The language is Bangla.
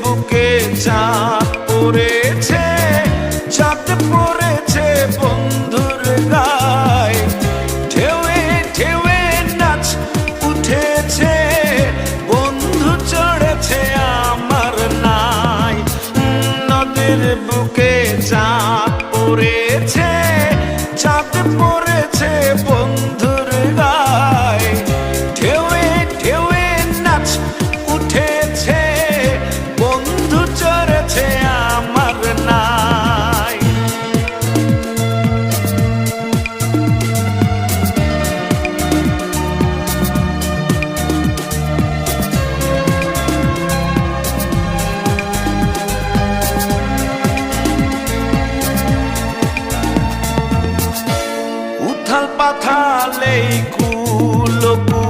বুকে চাঁদ পড়েছে চাঁদ পড়েছে বন্ধুর গায়। নাচ উঠেছে, বন্ধু চড়েছে আমার নাই। নদীর বুকে চাঁদ পড়েছে পাথালেই কুলকু